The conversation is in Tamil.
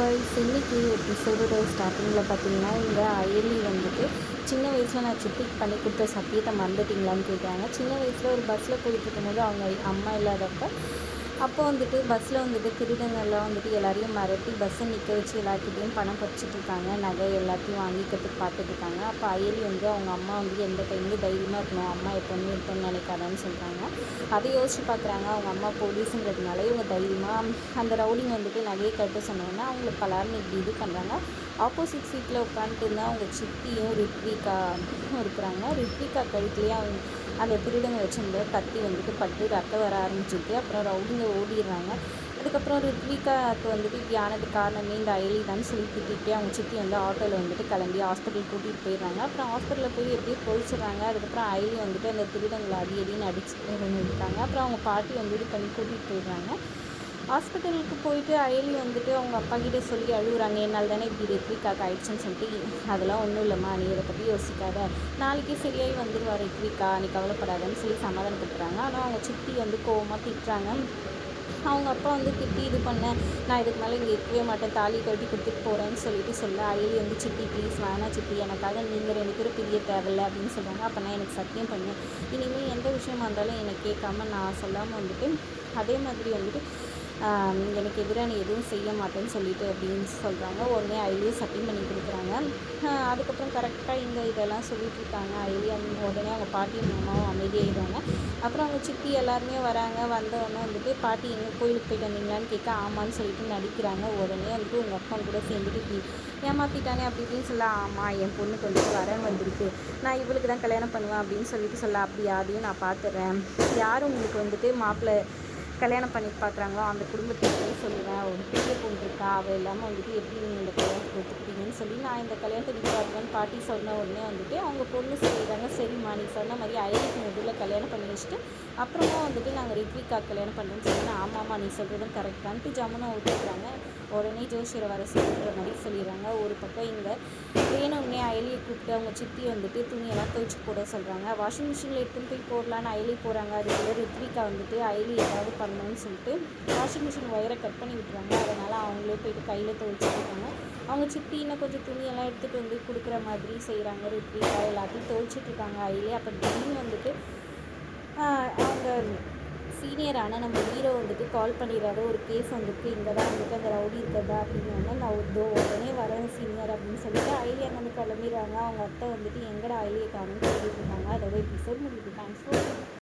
வைஸ் இன்றைக்கி எபிசோடோட ஸ்டார்டிங்கில் பார்த்தீங்கன்னா இங்கே அயலி வந்துட்டு சின்ன வயசில் நான் சித்திக்கு பண்ணி கொடுத்த சத்தியத்தை மறந்துட்டிங்களான்னு கேட்குறாங்க. சின்ன வயசில் ஒரு பஸ்ஸில் போயிட்டு இருக்கும்போது அவங்க அம்மா இல்லாதப்போ அப்போ வந்துட்டு பஸ்ஸில் வந்துட்டு திருடங்கள்லாம் வந்துட்டு எல்லாரையும் மிரட்டி பஸ்ஸை நிற்க வச்சு எல்லாத்துக்கிட்டையும் பணம் பறிச்சிட்டு இருக்காங்க நகை எல்லாத்தையும் வாங்கிக்கிறதுக்கு பார்த்துட்டு இருக்காங்க அப்போ அயலி வந்து அவங்க அம்மா வந்து எந்த டைம்லையும் தைரியமாக இருக்கணும்? அம்மா எப்போவுமே இருப்பேன்னு நினைக்காதான்னு சொல்கிறாங்க அதை யோசிச்சு பார்க்குறாங்க அவங்க அம்மா போலீஸுங்கிறதுனால இவங்க தைரியமாக அந்த ரவுடிங் வந்துட்டு நகையை கட்ட சொன்னோன்னா அவங்களுக்கு பலரும் இப்படி இது பண்ணுறாங்க ஆப்போசிட் சீட்டில் உட்காந்துட்டு இருந்தால் அவங்க சித்தியும் ரித்விகா இருக்கிறாங்க. ரித்விகா கழுத்துலேயே அவங்க அந்த திருடங்க வச்சிருந்த கத்தி வந்துட்டு பட்டு ரத்தம் வர ஆரம்பிச்சிட்டு அப்புறம் ரவுடிங்க ஓடிடுறாங்க. அதுக்கப்புறம் ரித்விகாவுக்கு வந்துட்டு இப்படி ஆனது காரணமே இந்த அயலி தான் சொல்லி திட்டிகிட்டே அவங்க சித்தி வந்து ஆட்டோவில் வந்துட்டு கிளம்பி ஹாஸ்பிட்டல் கூட்டிகிட்டு போயிடுறாங்க. அப்புறம் ஹாஸ்பிட்டலில் போய் எப்படியோ பொழிச்சிடுறாங்க. அதுக்கப்புறம் அயலி வந்துட்டு அந்த திருடங்களை அடி அடின்னு அடிச்சு இருக்காங்க அப்புறம் அவங்க பாட்டி வந்து இது பண்ணி கூட்டிகிட்டு போயிடுறாங்க. ஹாஸ்பிட்டலுக்கு போயிட்டு அயலி வந்துட்டு அவங்க அப்பா கிட்டே சொல்லி அழுகுறாங்க. என்னால் தானே இப்படி ரித்விகாக்கு ஆயிடுச்சுன்னு சொல்லிட்டு அதெல்லாம் ஒன்றும் இல்லைம்மா. நீ இதை பற்றி யோசிக்காத. நாளைக்கு சரியாகி வந்துடுவார் ரித்விகா நீ கவலைப்படாதன்னு சொல்லி சமாதானப்படுத்துகிறாங்க ஆனால் அவங்க சித்தி வந்து கோவமாக திட்டுறாங்க. அவங்க அப்பா வந்து திட்டி இது பண்ண நான் இதுக்கு மேலே இங்கே இருக்கவே மாட்டேன். தாலி கட்டி கொடுத்துட்டு போகிறேன்னு சொல்லிட்டு சொல்ல அயலி வந்து சித்தி ப்ளீஸ் வேணாம் சித்தி. எனக்காக நீங்கள் ரெண்டு பேரும் பிரிய தேவையில்லை. அப்படின்னு சொல்கிறாங்க அப்போ நான் எனக்கு சத்தியம் பண்ணேன். இனிமேல் எந்த விஷயமா இருந்தாலும் என்னை கேட்காம நான் சொல்லாமல் வந்துட்டு அதே மாதிரி வந்துட்டு எனக்கு எதிராக நீ எதுவும் செய்ய மாட்டேன்னு சொல்லிட்டு அப்படின்னு சொல்கிறாங்க உடனே ஐலியே சட்டிங் பண்ணி கொடுக்குறாங்க. அதுக்கப்புறம் கரெக்டாக இங்கே இதெல்லாம் சொல்லிட்டு இருக்காங்க. ஐலி உடனே அவங்க பாட்டியும் மாமாவும் அமைதியாகிடுவாங்க அப்புறம் அவங்க சித்தி எல்லாருமே வராங்க. வந்தவொடனே வந்துட்டு பாட்டி எங்கள் கோயிலுக்கு போயிட்டு வந்தீங்களான்னு கேட்க ஆமான்னு சொல்லிட்டு நடிக்கிறாங்க. உடனே வந்துட்டு உங்கள் அப்பா கூட சேர்ந்துட்டு ஏமாற்றிட்டானே அப்படி இப்படின்னு சொல்ல ஆமாம் என் பொண்ணுக்கு வந்துட்டு வரேன் வந்திருக்கு. நான் இவளுக்கு தான் கல்யாணம் பண்ணுவேன் அப்படின்னு சொல்லிட்டு சொல்ல அப்படி அதையும் நான் பார்த்துட்றேன் யாரும் உங்களுக்கு வந்துட்டு மாப்பிள்ளை கல்யாணம் பண்ணி பார்க்குறாங்களோ அந்த குடும்பத்துக்கு போய் சொல்லுவேன் ஒரு பெரிய பொண்ணு இருக்கா? அவள் இல்லாமல் வந்துட்டு எப்படி நீங்கள் இந்த கல்யாணத்துக்கு ஒத்துக்கிட்டீங்கன்னு சொல்லி நான் இந்த கல்யாணத்தை நிற்காதுன்னு பாட்டி சொன்ன உடனே வந்துட்டு அவங்க பொண்ணு சொல்லிடுறாங்க சரிம்மா நீ சொன்ன மாதிரி ஐடிக்கு முதல்ல கல்யாணம் பண்ணி வச்சுட்டு அப்புறமா வந்துட்டு நாங்கள் ரித்விகா கல்யாணம் பண்ணுறோன்னு சொன்னால் ஆமாம்மா நீ சொல்கிறதும் கரெக்டான்ட்டு ஜமுனா ஒத்துக்கிறாங்க. உடனே ஜோசியரை வர சொல்லுற மாதிரி சொல்லிடுறாங்க. ஒரு பக்கம் இங்கே வேணும்னே அயலியை கூப்பிட்டு அவங்க சித்தி வந்துட்டு துணியெல்லாம் துவைச்சி போட சொல்கிறாங்க வாஷிங் மிஷினில் எடுத்துன்னு போய் போடலான்னு அயலி போகிறாங்க அதுக்குள்ளே ரித்விகா வந்துட்டு அயலி ஏதாவது பண்ணணும்னு சொல்லிட்டு வாஷிங் மிஷின் ஒயரை கட் பண்ணி விட்டுருவாங்க. அதனால் அவங்களே போயிட்டு கையில் துவைச்சிட்ருக்காங்க அவங்க சித்தி இன்னும் கொஞ்சம் துணியெல்லாம் எடுத்துகிட்டு வந்து கொடுக்குற மாதிரி செய்கிறாங்க ரித்விகா எல்லாத்தையும் துவைச்சிட்ருக்காங்க அதிலே அப்போ திடீர்னு வந்துட்டு அவங்க சீனியரான நம்ம ஹீரோ வந்துட்டு கால் பண்ணிடுறாரு. ஒரு கேஸ் வந்துட்டு இங்கே தான் வந்துட்டு அந்த ரவுடி இருக்கிறதா அப்படின்னு நான் ஒரு உடனே வரேன் சீனியர் அப்படின்னு சொல்லிட்டு ஐலியா வந்து கிளம்பிடுறாங்க. அவங்க அத்தை வந்துட்டு எங்கடா ஐலியை காணும்னு சொல்லிட்டு இருக்காங்க. அதோட எபிசோட் முடியுது. Thanks for